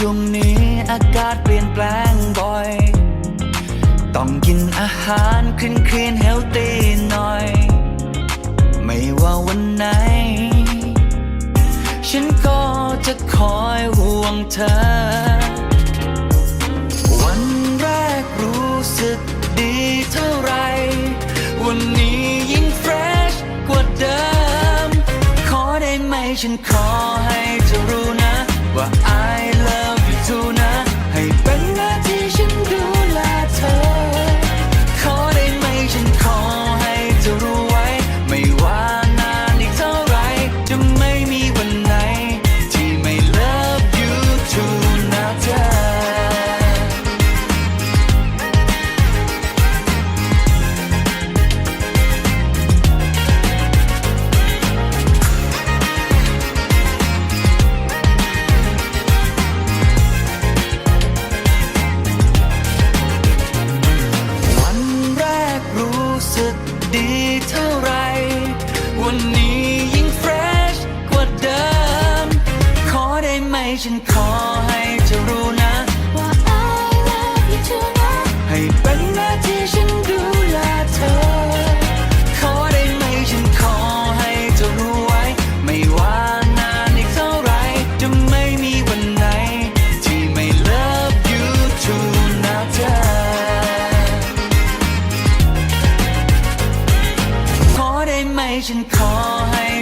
ช่วงนี้อากาศเปลี่ยนแปลงบ่อย ต้องกินอาหารคลีนคลีนเฮลตี้หน่อย ไม่ว่าวันไหน ฉันก็จะคอยห่วงเธอ วันแรกรู้สึกดีเท่าไร วันนี้ยิ่งเฟรชกว่าเดิม ขอได้ไหมฉันขอให้เธอรู้นะ ว่า I love you too นะให้เป็นหน้าที่ฉัน เท่าไร วันนี้ยิ่งเฟรชกว่าเดิม ขอได้ไหมฉันขอให้เธอรู้ ฉันขอให้